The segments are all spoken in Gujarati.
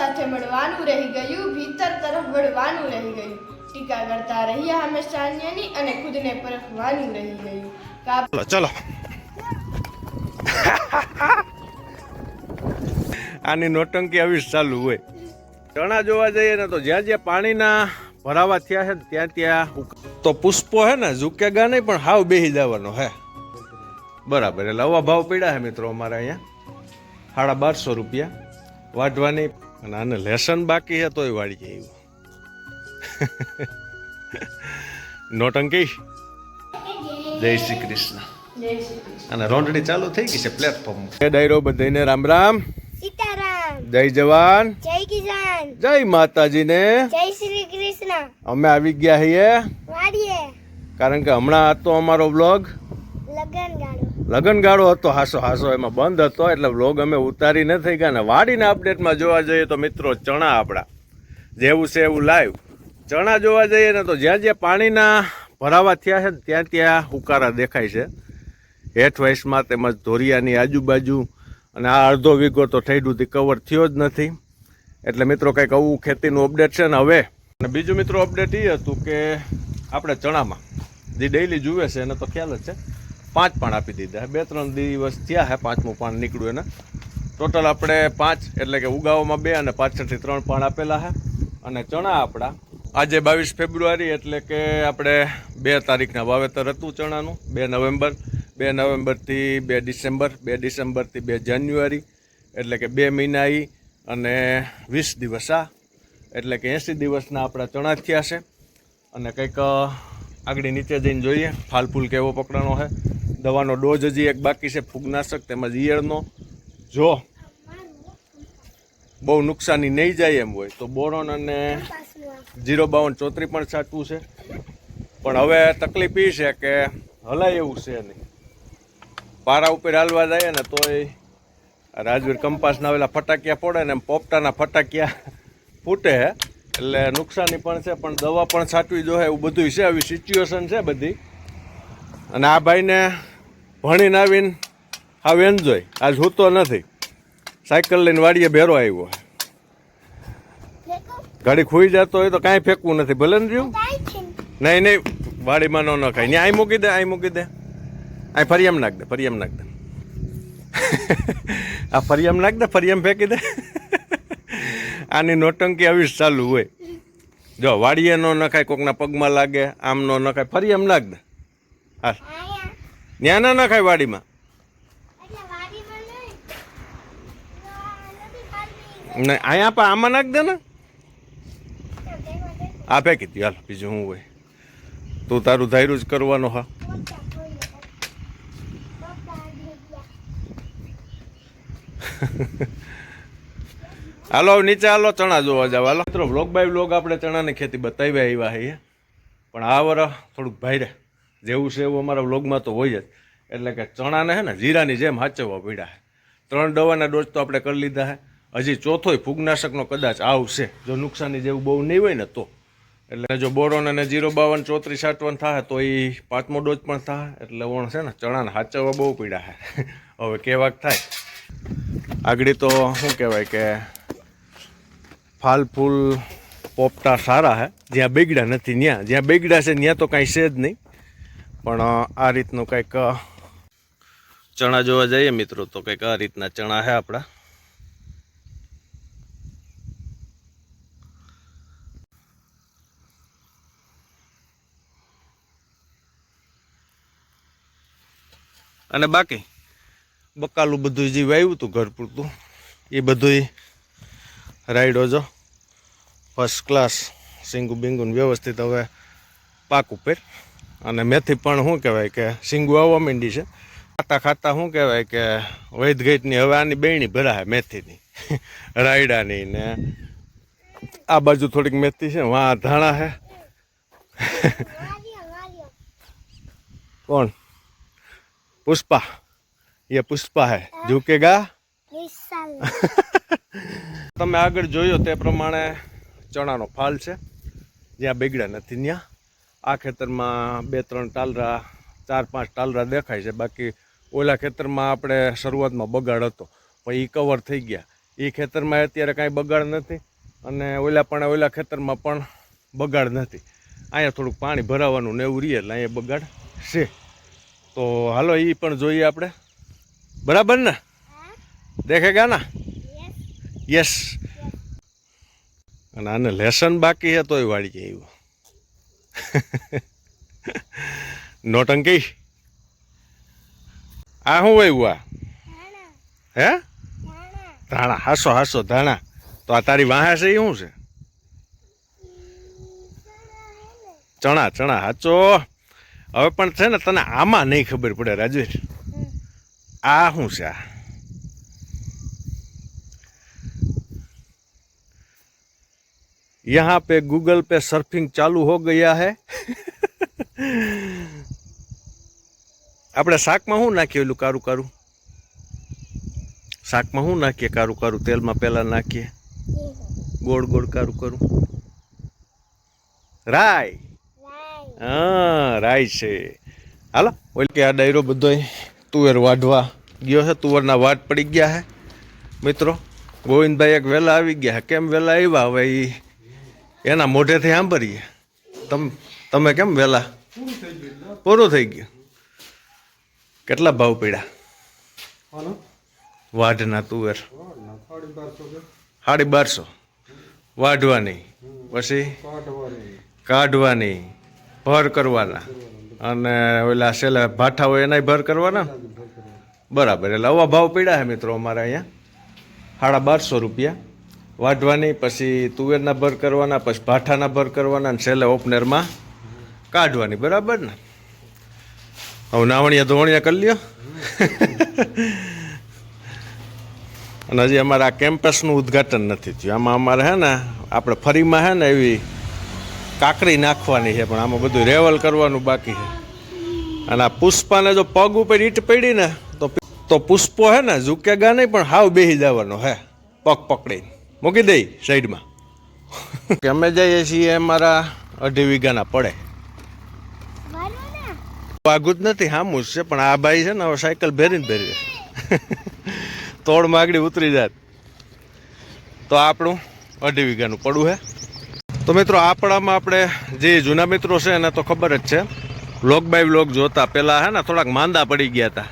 સાથે મળવાનું રહી ગયું, ભીતર તરફ વળવાનું રહી ગયું. ટીકા કરતા રહ્યા હંમેશા અન્યની અને ખુદને પરખવાનું રહી ગયું. ચલો આની નોટંકી આવી ચાલુ હોય. ચણા જોવા જઈએ ને તો જ્યાં જ્યાં પાણીના ભરાવા થયા છે ત્યાં ત્યાં તો પુષ્પો હે ને ઝુકેગા નહીં, પણ હાવ બેહી જવાનો હે. બરાબર, એટલે હવા ભાવ પીડા હે મિત્રો અમારે અહીંયા. સાડા બારસો રૂપિયા. વાઢવાની અને આને લેસન બાકી છે તોય વાળી જાય નોટંકી જય શ્રી કૃષ્ણ જય શ્રી કૃષ્ણ. અને રોંઢણી ચાલુ થઈ ગઈ છે પ્લેટફોર્મ ડાયરો બધાને રામ રામ. સીતારામ. જય જવાન. જય કિસાન. જય માતાજીને. જય શ્રી કૃષ્ણ. અમે આવી ગયા છીએ વાડીએ. કારણ કે હમણાં હતો અમારો બ્લોગ લગન ગાળો લગનગાળો હતો, હાસો હાસો એમાં બંધ હતો, એટલે વ્લોગ અમે ઉતારી ન થઈ ગયા. ને વાડીના અપડેટમાં જોવા જઈએ તો મિત્રો ચણા આપણા જેવું છે એવું લાઈવ ચણા જોવા જઈએ ને તો જ્યાં જ્યાં પાણીના ભરાવા થયા છે ને ત્યાં ત્યાં હુકારા દેખાય છે. હેઠ વયસમાં તેમજ ધોરિયાની આજુબાજુ અને આ અડધો વીઘો તો ઠેડુંથી કવર થયો જ નથી. એટલે મિત્રો કંઈક આવું ખેતીનું અપડેટ છે ને હવે. અને બીજું મિત્રો અપડેટ એ હતું કે આપણે ચણામાં જે ડેઇલી જુએ છે, એને તો ખ્યાલ જ છે. પાંચ પાન આપી દીધા બે, ત્રણ દિવસ થયા હે પાંચમું પાન નીકળ્યું એને. ટોટલ આપણે પાંચ, એટલે કે ઉગાવામાં બે અને પાછળથી ત્રણ પાન આપેલા છે અને ચણા આપણા. આજે બાવીસ ફેબ્રુઆરી, એટલે કે આપણે બે તારીખના વાવેતર હતું ચણાનું, બે નવેમ્બર. બે નવેમ્બરથી બે ડિસેમ્બર, બે ડિસેમ્બરથી બે જાન્યુઆરી, એટલે કે બે મહિના અને વીસ દિવસ આ. એટલે કે એંસી દિવસના આપણા ચણા થયા છે. અને કંઈક આગળ નીચે જઈને જોઈએ, ફાલ ફૂલ કેવો પકડાનો છે દવાનો ડોઝ હજી એક બાકી છે ફૂગનાશક તેમજ ઈયળનો. જો, બહુ નુકસાની નહીં જાય એમ હોય તો બોરોન અને જીરો બાવન ચોત્રી પણ છાંટવું છે. પણ હવે તકલીફ એ છે કે હલાય એવું છે નહીં. પારા ઉપર હાલવા જાય ને તોય રાજવીર કંપાસના આવેલા ફટાકિયા પડે ને એમ પોપટાના ફટાકિયા ફૂટે એટલે નુકસાની પણ છે, પણ દવા પણ છાંટવી જોઈએ એવું બધું છે, આવી સિચ્યુએશન છે બધી. અને આ ભાઈને ભણીને આવીને હાવ એન્જોય આજ હૂતો નથી. સાયકલ લઈને વાડીએ ભેરો આવ્યો ગાડી ખોઈ જતો હોય તો કાંઈ ફેંકવું નથી. ભલે ને રહ્યું? નહીં. નહીં વાડીમાં ન નખાય. ત્યાં અહીં મૂકી દે અહીં મૂકી દે. અહીં ફરિયામ નાખ દે ફરિયામ નાખ દે. આ ફરિયામ નાખ દે ફરિયામ ફેંકી દે. આની નોટંકી આવી જ ચાલુ હોય. જો વાડીએ ન નખાય કોકના પગમાં લાગે આમ ન નખાય ફરી એમ નાખ દે. હા ત્યાં ના નખાય વાડીમાં. નહીં. અહીંયા પણ આમાં નાખ દે ને. આ ફેંકી દે હાલ બીજું શું હોય. તું તારું ધાર્યું જ કરવાનો હા. હાલો નીચે હાલો ચણા જોવા જાવ. હાલો. મિત્રો બ્લોગ બાય બ્લોગ આપણે ચણાની ખેતી બતાવી આવ્યા છીએ પણ આ વર થોડુંક ભાઈરે જેવું છે એવું અમારા બ્લોગમાં તો હોય જ. એટલે કે ચણાને છે ને જીરાની જેમ હાચવવા પડ્યા ત્રણ દવાના ડોઝ તો આપણે કરી લીધા છે હજી ચોથોય ફૂગનાશકનો કદાચ આવશે. જો નુકસાની જેવું બહુ નહીં હોય ને તો. એટલે જો બોરોન અને જીરો બાવન, ચોત્રીસ, આઠવન થાય તો એ પાંચમો ડોઝ પણ થાય એટલે ઓણ છે ને ચણાને હાચવવા બહુ પીડા છે હવે કેવાક થાય. આગળ તો શું કહેવાય કે ફાલ ફૂલ પોપટા સારા હે. જ્યાં બેગડા નથી, ત્યાં. જ્યાં બેગડા છે, ત્યાં તો કાંઈ છે જ નહીં. પણ આ રીતનું કંઈક ચણા જોવા જઈએ મિત્રો, તો કંઈક આ રીતના ચણા છે આપણા. અને બાકી, બકાલું બધું જે વાવ્યું હતું ઘર પૂરતું એ બધું રાઈડો જો. ફર્સ્ટ ક્લાસ સિંગુ બિંગુન વ્યવસ્થિત હવે પાક ઉપર. અને મેથી પણ શું કહેવાય કે સિંગુ આવવા માંડી છે. ખાતા ખાતા શું કહેવાય કે વૈદગઈટની હવે આની બેણી ભરાય મેથીની, રાયડાની ને. આ બાજુ થોડીક મેથી છે, વાં ધાણા છે કોણ? પુષ્પા. એ પુષ્પા હે. ઝુકેગા તમે આગળ જોયો તે પ્રમાણે ચણાનો ફાલ છે. જ્યાં બગડ્યા નથી ત્યાં આ ખેતરમાં બે ત્રણ ટાલરા ચાર પાંચ ટાલરા દેખાય છે. બાકી ઓલા ખેતરમાં આપણે શરૂઆતમાં બગાડ હતો પણ એ કવર થઈ ગયા. એ ખેતરમાં અત્યારે કાંઈ બગાડ નથી અને ઓલા પણ ઓલા ખેતરમાં પણ બગાડ નથી. અહીંયા થોડુંક પાણી ભરાવાનું ને એવું રહીએ એટલે અહીંયા બગાડ છે. તો હાલો એ પણ જોઈએ આપણે. બરાબર ને? દેખેગા ના? યસ યસ અને આને લેસન બાકી છે તોય વાળી જાય એવું નોટંકી આ શું વયું આ હે? ધાણા. હાસો હાસો ધાણા. તો આ તારી વાહે છે એ શું છે? ચણા ચણા હાચો. હવે પણ છે ને તને આમાં નહીં ખબર પડે રાજવીર. આ શું છે આ? यहाँ पे गूगल पे सर्फिंग चालू हो गया है આપણે શાકમાં શું નાખીએ ઓલું કારું કારું શાકમાં શું નાખીએ કારું કારું તેલમાં પહેલાં નાખીએ ગોળ ગોળ કારું કરું રાય રાઈ હા રાય છે હાલો ઓલ કે આ ડાયરો બધો તુવેર વાઢવા ગયો છે તુવેરના વાટ પડી ગયા છે મિત્રો ગોવિંદભાઈ એક વહેલા આવી ગયા છે કેમ વહેલા આવ્યા હવે એ એના મોઢેથી સાંભળીએ. તમ તમે કેમ વહેલા? પૂરું થઈ ગયું. કેટલા ભાવ પીડ્યા? વાઢના તુવેર. સાડી બારસો વાઢવાની. પછી? કાઢવાની. ભર કરવાના. અને ઓલા છેલ્લા ભાઠા હોય એનાય ભર કરવાના. બરાબર. એટલે આવા ભાવ પીડ્યા છે મિત્રો અમારે અહીંયા. સાડા બારસો રૂપિયા. વાઢવાની, પછી તુવેરના ભર કરવાના, પછી ભાઠાના ભર કરવાના, અને છેલ્લે ઓપનરમાં કાઢવાની, બરાબર ને? હવે નાવણિયા ધોવણિયા કરી લ્યો. અને હજી અમારે આ કેમ્પસનું ઉદ્ઘાટન નથી થયું. આમાં અમારે હે ને, આપણે ફરીમાં હે ને એવી કાકડી નાખવાની છે, પણ આમાં બધું રેવલ કરવાનું બાકી છે. અને આ પુષ્પાને જો પગ ઉપર ઈટ પડી ને, તો પુષ્પો હે ને ઝુકેગા નહીં પણ હાવ બેસી જવાનો હે, પગ પકડીને. મૂકી દઈ સાઈડમાં. અમે જઈએ છીએ અમારા અઢી વીઘાના પડે. ને જ નથી, હામું છે, પણ આ ભાઈ છે ને, હવે સાયકલ ભેરીને ભેરી તોડ માગડી ઉતરી જાત તો આપણું અઢી વીઘાનું પડું હે. તો મિત્રો, આપણામાં આપણે જે જૂના મિત્રો છે એને તો ખબર જ છે. વ્લોગ બાય વ્લોગ જોતા પહેલાં હે ને, થોડાક માંદા પડી ગયા હતા.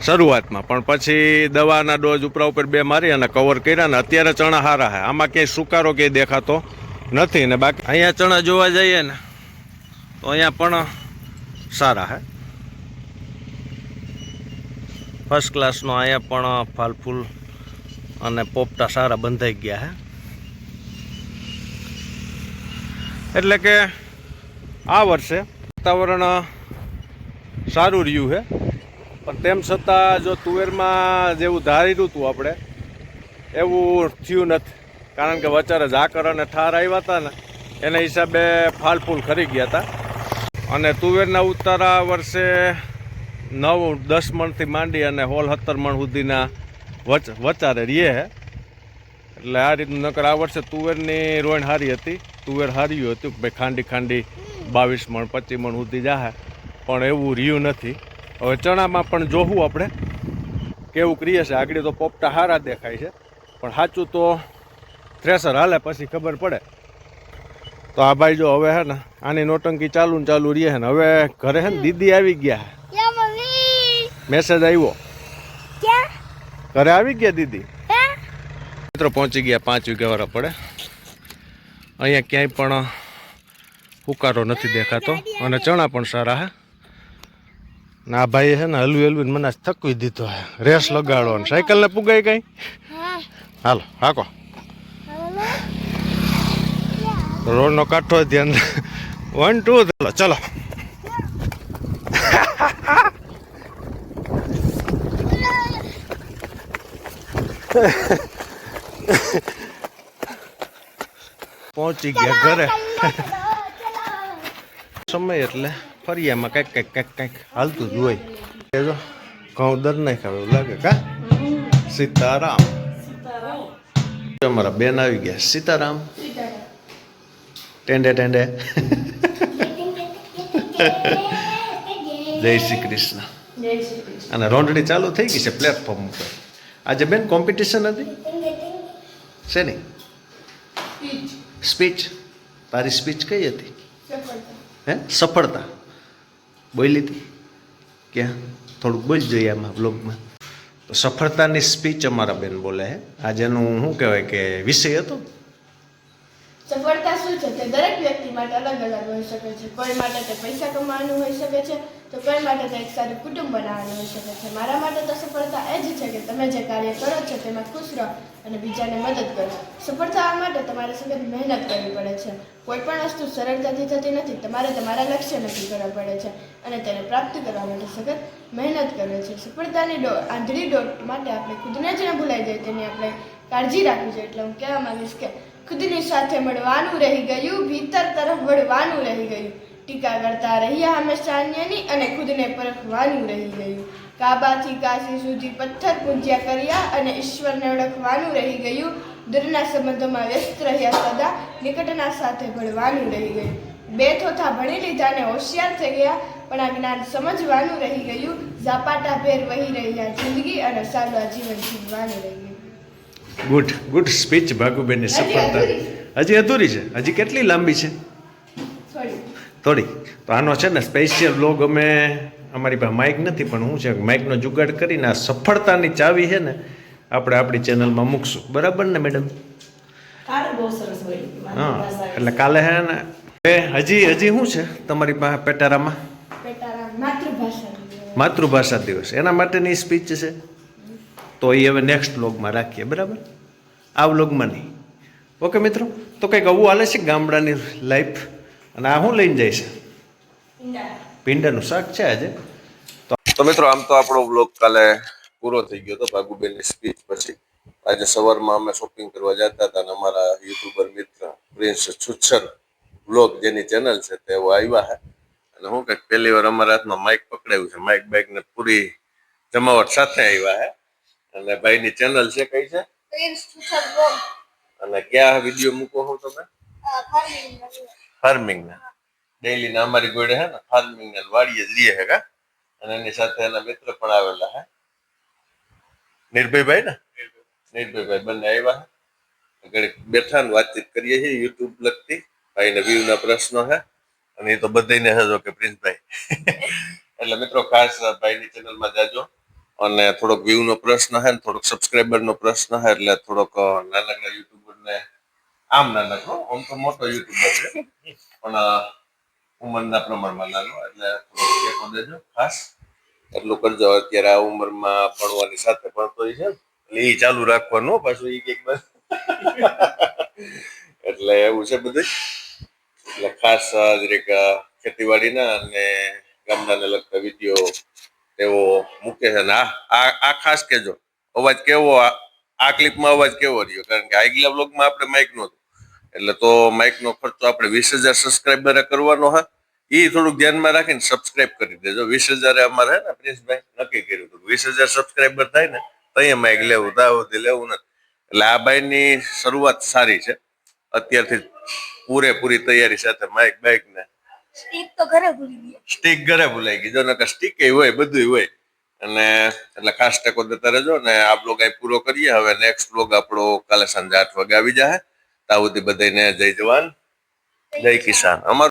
શરૂઆતમાં. પણ પછી દવાના ડોઝ ઉપરા ઉપર બે મારી અને કવર કર્યા ને અત્યારે ચણા હારા છે. આમાં ક્યાંય સુકારો ક્યાંય દેખાતો નથી ને બાકી અહીંયા ચણા જોવા જઈએ ને તો અહીંયા પણ સારા હે ફર્સ્ટ ક્લાસનો અહીંયા પણ ફાલફૂલ અને પોપટા સારા બંધાઈ ગયા હે એટલે કે આ વર્ષે વાતાવરણ સારું રહ્યું છે. પણ તેમ છતાં જો તુવેરમાં જેવું ધાર્યું હતું આપણે, એવું થયું નથી. કારણ કે વચારે ઝાકર અને ઠાર આવ્યા હતા ને, એના હિસાબે ફાલફૂલ ખરી ગયા હતા. અને તુવેરના ઉતારા વર્ષે નવ, દસ મણથી માંડી અને હોલ સત્તર મણ સુધીના વચ, વચારે રીએ હે. એટલે આ રીતનું નકર આ વર્ષે તુવેરની રોઈણ સારી હતી. તુવેર હાર્યું હતું ભાઈ ખાંડી ખાંડી બાવીસ મણ, પચીસ મણ સુધી જાહે. પણ એવું રહ્યું નથી. હવે ચણામાં પણ જોવું આપણે. કેવું કરીએ છે? આગળ તો પોપટા સારા દેખાય છે. પણ સાચું તો થ્રેસર હાલે પછી ખબર પડે. તો આ ભાઈ જો હવે હે ને આની નોટંકી ચાલુ ને ચાલુ રહીએ ને. હવે ઘરે હે ને દીદી આવી ગયા મેસેજ આવ્યો ઘરે આવી ગયા દીદી? મિત્રો પહોંચી ગયા પાંચ વાગ્યા પડે. અહીંયા ક્યાંય પણ હુકારો નથી દેખાતો. અને ચણા પણ સારા હે. ને ભાઈ હે ને હલવી હલવીને મને થકવી દીધો હે. રેસ લગાડો ને સાયકલને પુગાઈ કઈ? હાલો હાકો. રોડ રોડનો કાંઠો ધ્યાન વન ટુ ચાલો ચલો. પહોંચી ગયા ઘરે. સમય એટલે ફરિયામાં કંઈક કંઈક કંઈક કંઈક હાલતું જ હોય. જો ઘઉં દર નહીં ખાવે એવું લાગે કા? સીતારામ. અમારા બેન આવી ગયા. સીતારામ. ટેન્ડે ટેન્ડે જય શ્રી કૃષ્ણ. અને રોંઢણી ચાલુ થઈ ગઈ છે પ્લેટફોર્મ ઉપર. આજે બેન કોમ્પિટિશન હતી? શેની? સ્પીચ સ્પીચ તારી સ્પીચ કઈ હતી? હે? સફળતા. બોલી હતી ક્યાં થોડુંક બોલ જોઈએ આમાં બ્લોગમાં તો સફળતાની સ્પીચ અમારા બેન બોલે હે આજેનું શું કહેવાય કે વિષય હતો. સફળતા શું છે? તે દરેક વ્યક્તિ માટે અલગ અલગ હોઈ શકે છે. કોઈ માટે તે પૈસા કમાવાનું હોઈ શકે છે, તો કોઈ માટે તે એક સારું કુટુંબ બનાવવાનું હોઈ શકે છે. મારા માટે તો સફળતા એ જ છે કે તમે જે કાર્ય કરો છો તેમાં ખુશ રહો અને બીજાને મદદ કરો. સફળતા આ માટે તમારે સતત મહેનત કરવી પડે છે. કોઈ પણ વસ્તુ સરળતાથી થતી નથી, તમારે તમારા લક્ષ્ય નક્કી કરવા પડે છે અને તેને પ્રાપ્ત કરવા માટે સતત મહેનત કરવી છે. સફળતાની ડો, આંધળી ડોટ માટે આપણે ખુદને જ ન ભૂલાઈ જાય, તેની આપણે કાળજી રાખવી જોઈએ. એટલે હું કહેવા માંગીશ કે ખુદની સાથે મળવાનું રહી ગયું, ભીતર તરફ વળવાનું રહી ગયું. ટીકા કરતા રહ્યા હંમેશા અન્યની અને ખુદને પરખવાનું રહી ગયું. કાબાથી કાશી સુધી પથ્થર પૂજ્યા કર્યા અને ઈશ્વરને ઓળખવાનું રહી ગયું. દૂરના સંબંધોમાં વ્યસ્ત રહ્યા સદા નિકટના સાથે ભળવાનું રહી ગયું. બે થોથા ભણી લીધા ને હોશિયાર થઈ ગયા, પણ આ જ્ઞાન સમજવાનું રહી ગયું. ઝાપાટા ભેર વહી રહ્યા જિંદગી અને સાદા જીવન જીવવાનું રહી ગયું. ગુડ ગુડ સ્પીચ ભાગુબેનની સફળતા. હજી અધૂરી છે? હજી કેટલી લાંબી છે? થોડી. તો આનો છે ને સ્પેશિયલ બ્લોગ અમે અમારી પાસે માઇક નથી પણ હું છે માઇકનો જુગાડ કરીને આ સફળતાની ચાવી છે ને આપણે આપણી ચેનલમાં મૂકશું. બરાબર ને મેડમ હા એટલે કાલે હે ને. એ હજી હજી શું છે તમારી પાસે પેટારામાં? માતૃભાષા માતૃભાષા દિવસ. એના માટેની સ્પીચ છે? તો એ હવે નેક્સ્ટ વ્લોગમાં રાખીએ બરાબર? આ વ્લોગમાં નહીં. ઓકે મિત્રો તો કંઈક આવું હાલે છે ગામડાની લાઈફ અને આ શું લઈને જાય છે? ભીંડાનું શાક છે આજે. તો મિત્રો આમ તો આપણો વ્લોગ કાલે પૂરો થઈ ગયો હતો ભાગુબેનની સ્પીચ પછી. આજે સવારમાં અમે શોપિંગ કરવા જતા હતા અને અમારા યુટ્યુબર મિત્ર પ્રિન્સ છુચ્છર વ્લોગ જેની ચેનલ છે તેઓ આવ્યા છે. અને હું કંઈક પહેલી વાર અમારા હાથમાં માઇક પકડાયું છે. માઇક બાઇકને પૂરી જમાવટ સાથે આવ્યા છે. અને ભાઈની ચેનલ છે કઈ છે? અને ક્યાં વીડિયો મૂકો છો તમે? ફાર્મિંગ ના. ડેઈલી ના અમારી ગોળે હે ને ફાર્મિંગ ને વાડીએ જ રહીએ હેગા અને એની સાથે એના મિત્ર પણ આવેલા હે. નિર્ભયભાઈ ને? નિર્ભયભાઈ બંને આવ્યા હે. ઘડીક બેઠા ને વાતચીત કરીએ છીએ યુટ્યુબ લગતી. ભાઈને વ્યૂ ના પ્રશ્નો હે. અને એ તો બધાને હજો કે પ્રિન્સભાઈ. એટલે મિત્રો ખાસ ભાઈની ચેનલમાં જાજો. અને થોડોક વ્યૂ નો પ્રશ્ન હે ને, થોડોક સબસ્ક્રાઈબર નો પ્રશ્ન હે એટલે થોડોક નાનકડા યુટ્યુબર ને આમ નાનકડો આમ તો મોટો યુટ્યુબર છે. પણ ઉંમરના પ્રમાણમાં નાનો, એટલે થોડોક દેજો, ખાસ. એટલું કરજો, અત્યારે આ ઉંમરમાં ભણવાની સાથે ભણતો છે એટલે એ ચાલુ રાખવાનું પાછું એ કંઈક બસ. એટલે એવું છે બધું. એટલે ખાસ જરીક ખેતીવાડીના અને ગામડાને લગતા વીડિયો તેઓ મૂકે છે ને આ આ ખાસ કેજો. અવાજ કેવો આ ક્લિપમાં અવાજ કેવો રહ્યો? કારણ કે આગલા બ્લોગમાં આપણે માઇક નહોતું. એટલે તો માઇક નો ખર્ચો આપણે વીસ હજાર સબસ્ક્રાઈબર કરવાનો હા. એ થોડુંક ધ્યાનમાં રાખીને સબસ્ક્રાઇબ કરી દેજો. વીસ હજાર અમારે ને પ્રિન્સભાઈ નક્કી કર્યું હતું. વીસ હજાર સબસ્ક્રાઈબર થાય ને, તો માઇક લેવું ત્યાં લેવું નથી. એટલે આ બાઈની શરૂઆત સારી છે. અત્યારથી પૂરેપૂરી તૈયારી સાથે માઇક બાઇક ને સ્ટીક ઘરે ભૂલી ગયા સ્ટીક ઘરે ભૂલાઈ ગઈ. જો નકર સ્ટીક હોય બધું હોય. અને એટલે ખાસ ટેકો દેતા રહેજો ને આ બ્લોગ અહીં પૂરો કરીએ. હવે નેક્સ્ટ બ્લોગ આપણો કાલે સાંજે આઠ વાગે આવી જાય ત્યાં સુધી બધાને જય જવાન. જય કિસાન. અમારું